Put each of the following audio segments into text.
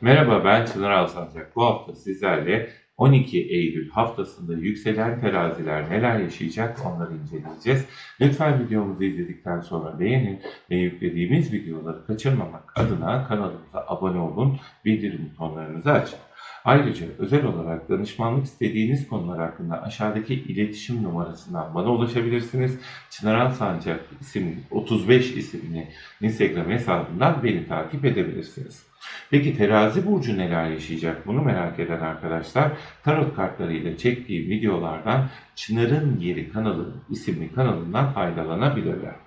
Merhaba ben Çınar Alsancak. Bu hafta sizlerle 12 Eylül haftasında yükselen teraziler neler yaşayacak onları inceleyeceğiz. Lütfen videomuzu izledikten sonra beğenin ve yüklediğimiz videoları kaçırmamak adına kanalımıza abone olun, bildirim butonlarınızı açın. Ayrıca özel olarak danışmanlık istediğiniz konular hakkında aşağıdaki iletişim numarasından bana ulaşabilirsiniz. Çınar Alsancak isimli 35 isimli Instagram hesabından beni takip edebilirsiniz. Peki terazi burcu neler yaşayacak bunu merak eden arkadaşlar tarot kartlarıyla çektiğim videolardan Çınar'ın Yeri kanalı isimli kanalından faydalanabilirler.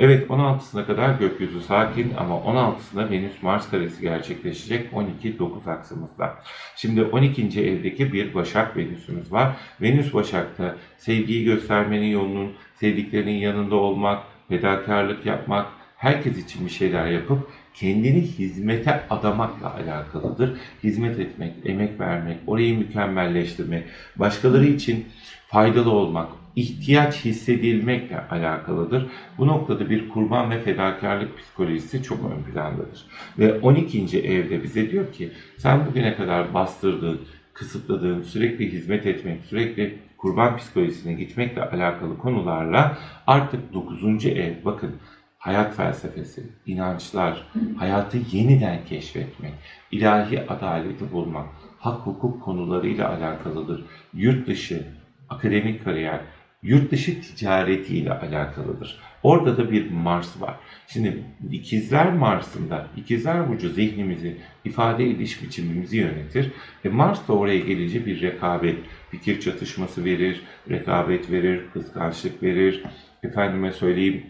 Evet 16'sına kadar gökyüzü sakin ama 16'sında Venüs Mars karesi gerçekleşecek 12-9 aksımızda. Şimdi 12. evdeki bir Başak Venüs'ümüz var. Venüs Başak'ta sevgiyi göstermenin yolunun, sevdiklerinin yanında olmak, fedakarlık yapmak, herkes için bir şeyler yapıp kendini hizmete adamakla alakalıdır. Hizmet etmek, emek vermek, orayı mükemmelleştirmek, başkaları için faydalı olmak, ihtiyaç hissedilmekle alakalıdır. Bu noktada bir kurban ve fedakarlık psikolojisi çok ön plandadır. Ve 12. evde bize diyor ki sen bugüne kadar bastırdığın, kısıtladığın, sürekli hizmet etmek, sürekli kurban psikolojisine gitmekle alakalı konularla artık 9. ev bakın hayat felsefesi, inançlar, hayatı yeniden keşfetmek, ilahi adaleti bulmak, hak hukuk konularıyla alakalıdır. Yurt dışı, akademik kariyer, yurt dışı ticaretiyle alakalıdır. Orada da bir Mars var. Şimdi ikizler Mars'ında, ikizler burcu zihnimizi, ifade ediş biçimimizi yönetir. E Mars da oraya gelince bir rekabet, fikir çatışması verir, rekabet verir, kıskançlık verir. Efendime söyleyeyim,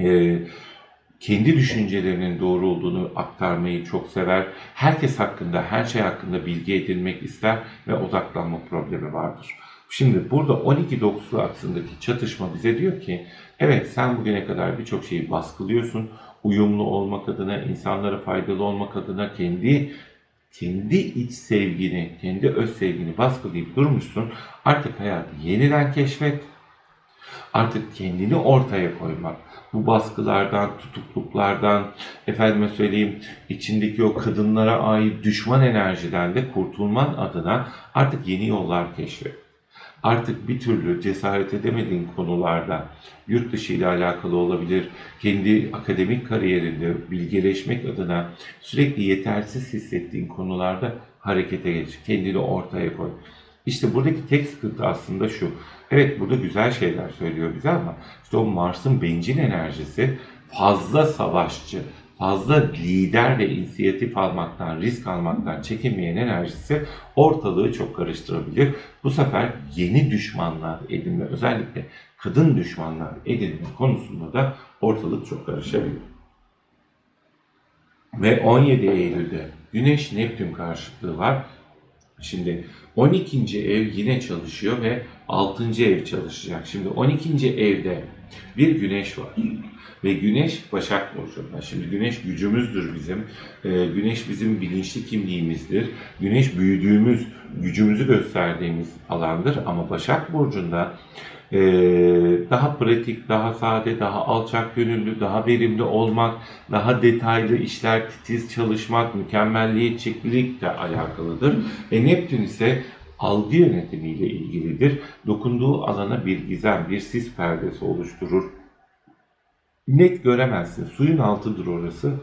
e, kendi düşüncelerinin doğru olduğunu aktarmayı çok sever. Herkes hakkında, her şey hakkında bilgi edinmek ister ve odaklanma problemi vardır. Şimdi burada 12-9'lu aksındaki çatışma bize diyor ki evet sen bugüne kadar birçok şeyi baskılıyorsun. Uyumlu olmak adına, insanlara faydalı olmak adına kendi kendi iç sevgini, kendi öz sevgini baskılayıp durmuşsun. Artık hayatı yeniden keşfet. Artık kendini ortaya koymak, bu baskılardan, tutukluklardan, efendime söyleyeyim içindeki o kadınlara ait düşman enerjiden de kurtulman adına artık yeni yollar keşfet. Artık bir türlü cesaret edemediğin konularda yurt dışı ile alakalı olabilir, kendi akademik kariyerinde bilgeleşmek adına sürekli yetersiz hissettiğin konularda harekete geç, kendini ortaya koy. İşte buradaki tek sıkıntı aslında şu. Evet burada güzel şeyler söylüyor bize ama işte o Mars'ın bencil enerjisi fazla savaşçı, fazla lider ve inisiyatif almaktan, risk almaktan çekinmeyen enerjisi ortalığı çok karıştırabilir. Bu sefer yeni düşmanlar edinme, özellikle kadın düşmanlar edinme konusunda da ortalık çok karışabilir. Ve 17 Eylül'de Güneş Neptün karşıtlığı var. Şimdi 12. ev yine çalışıyor ve 6. ev çalışacak. Şimdi 12. evde bir güneş var. Ve güneş Başak Burcu'nda. Şimdi güneş gücümüzdür bizim. Ee, güneş bizim bilinçli kimliğimizdir. Güneş büyüdüğümüz, gücümüzü gösterdiğimiz alandır. Ama Başak Burcu'nda ee, daha pratik, daha sade, daha alçak gönüllü, daha verimli olmak, daha detaylı işler, titiz çalışmak, mükemmelliyetçilikle alakalıdır. E Neptün ise algı yönetimiyle ilgilidir. Dokunduğu alana bir gizem, bir sis perdesi oluşturur. Net göremezsin. Suyun altıdır orası.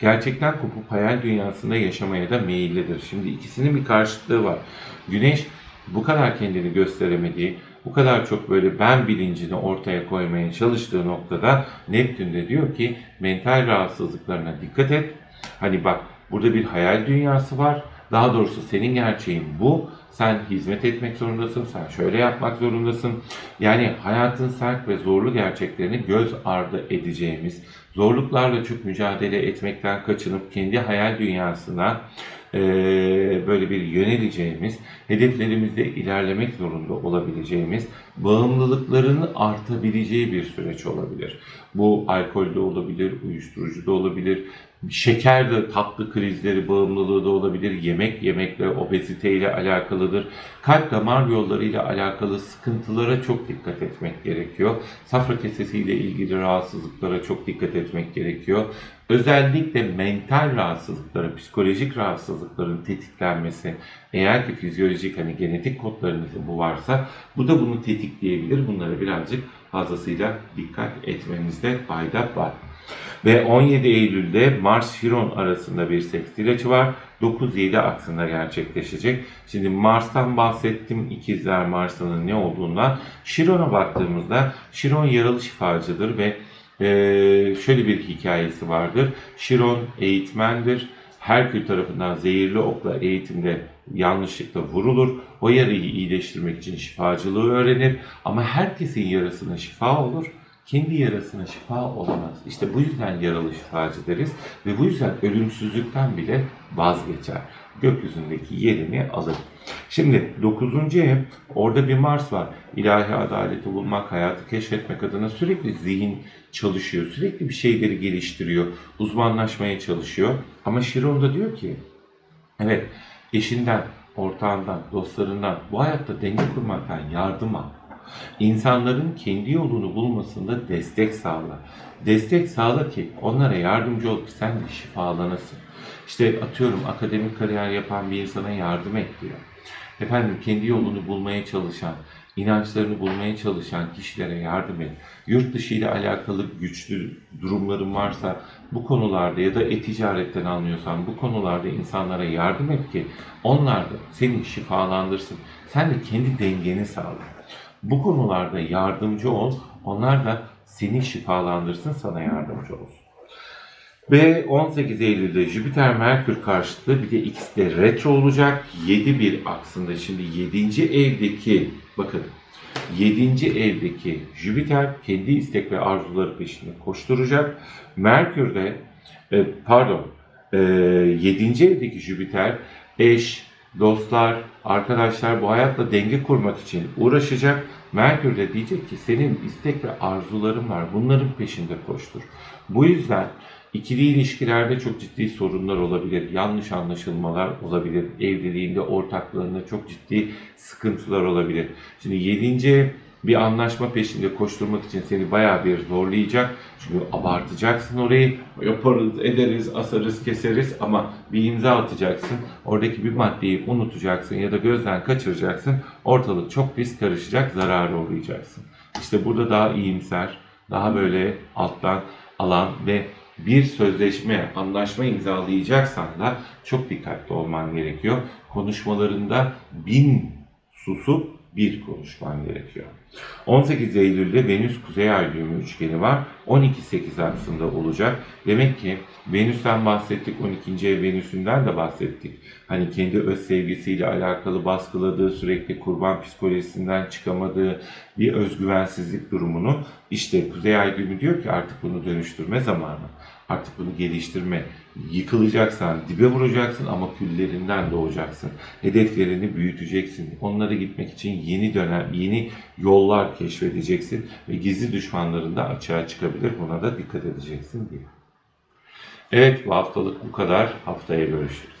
Gerçekten kopup hayal dünyasında yaşamaya da meyillidir. Şimdi ikisinin bir karşıtlığı var. Güneş bu kadar kendini gösteremediği, bu kadar çok böyle ben bilincini ortaya koymaya çalıştığı noktada Neptün de diyor ki mental rahatsızlıklarına dikkat et. Hani bak burada bir hayal dünyası var. Daha doğrusu senin gerçeğin bu. Sen hizmet etmek zorundasın, sen şöyle yapmak zorundasın. Yani hayatın sert ve zorlu gerçeklerini göz ardı edeceğimiz, zorluklarla çok mücadele etmekten kaçınıp kendi hayal dünyasına e, böyle bir yöneleceğimiz, hedeflerimizde ilerlemek zorunda olabileceğimiz, bağımlılıkların artabileceği bir süreç olabilir. Bu alkol de olabilir, uyuşturucu da olabilir, şeker de tatlı krizleri, bağımlılığı da olabilir, yemek yemekle, obeziteyle alakalı alakalıdır. Kalp damar yollarıyla alakalı sıkıntılara çok dikkat etmek gerekiyor. Safra kesesiyle ilgili rahatsızlıklara çok dikkat etmek gerekiyor. Özellikle mental rahatsızlıklara, psikolojik rahatsızlıkların tetiklenmesi, eğer ki fizyolojik hani genetik kodlarınızda bu varsa bu da bunu tetikleyebilir. Bunlara birazcık fazlasıyla dikkat etmemizde fayda var. Ve 17 Eylül'de Mars-Şiron arasında bir sekstil açı var. 9-7 aksında gerçekleşecek. Şimdi Mars'tan bahsettim. İkizler Mars'ın ne olduğundan. Şiron'a baktığımızda Şiron yaralı şifacıdır ve ee, şöyle bir hikayesi vardır. Şiron eğitmendir. Herkül tarafından zehirli okla eğitimde yanlışlıkla vurulur. O yarayı iyileştirmek için şifacılığı öğrenir. Ama herkesin yarasına şifa olur. Kendi yarasına şifa olamaz. İşte bu yüzden yaralı şifacı deriz. Ve bu yüzden ölümsüzlükten bile vazgeçer. Gökyüzündeki yerini alır. Şimdi 9. ev orada bir Mars var. İlahi adaleti bulmak, hayatı keşfetmek adına sürekli zihin çalışıyor. Sürekli bir şeyleri geliştiriyor. Uzmanlaşmaya çalışıyor. Ama Şiron da diyor ki evet eşinden, ortağından, dostlarından bu hayatta denge kurmaktan yardım al. İnsanların kendi yolunu bulmasında destek sağla. Destek sağla ki onlara yardımcı ol ki sen de şifalanasın. İşte atıyorum akademik kariyer yapan bir insana yardım et diyor. Efendim kendi yolunu bulmaya çalışan, inançlarını bulmaya çalışan kişilere yardım et. Yurt dışı ile alakalı güçlü durumların varsa bu konularda ya da e-ticaretten anlıyorsan bu konularda insanlara yardım et ki onlar da seni şifalandırsın. Sen de kendi dengeni sağla. Bu konularda yardımcı ol, onlar da seni şifalandırsın, sana yardımcı olsun. Ve 18 Eylül'de Jüpiter Merkür karşıtı bir de X'de retro olacak. 7 aksında şimdi 7. evdeki bakın 7. evdeki Jüpiter kendi istek ve arzuları peşinde koşturacak. Merkür de e, pardon e, 7. evdeki Jüpiter eş, dostlar, arkadaşlar bu hayatla denge kurmak için uğraşacak. Merkür de diyecek ki senin istek ve arzuların var. Bunların peşinde koştur. Bu yüzden ikili ilişkilerde çok ciddi sorunlar olabilir. Yanlış anlaşılmalar olabilir. Evliliğinde, ortaklığında çok ciddi sıkıntılar olabilir. Şimdi 7. bir anlaşma peşinde koşturmak için seni bayağı bir zorlayacak. Çünkü abartacaksın orayı. Yaparız, ederiz, asarız, keseriz ama bir imza atacaksın. Oradaki bir maddeyi unutacaksın ya da gözden kaçıracaksın. Ortalık çok pis karışacak, zarara uğrayacaksın. İşte burada daha iyimser, daha böyle alttan alan ve bir sözleşme, anlaşma imzalayacaksan da çok dikkatli olman gerekiyor. Konuşmalarında bin susup bir konuşman gerekiyor. 18 Eylül'de Venüs Kuzey Ay düğümü üçgeni var. 12-8 aksında olacak. Demek ki Venüs'ten bahsettik, 12. ev Venüs'ünden de bahsettik. Hani kendi öz sevgisiyle alakalı baskıladığı, sürekli kurban psikolojisinden çıkamadığı bir özgüvensizlik durumunu işte Kuzey Ay düğümü diyor ki artık bunu dönüştürme zamanı. Artık bunu geliştirme. Yıkılacaksan dibe vuracaksın ama küllerinden doğacaksın. Hedeflerini büyüteceksin. Onlara gitmek için yeni dönem, yeni yollar keşfedeceksin ve gizli düşmanların da açığa çıkabilir. Buna da dikkat edeceksin diye. Evet bu haftalık bu kadar. Haftaya görüşürüz.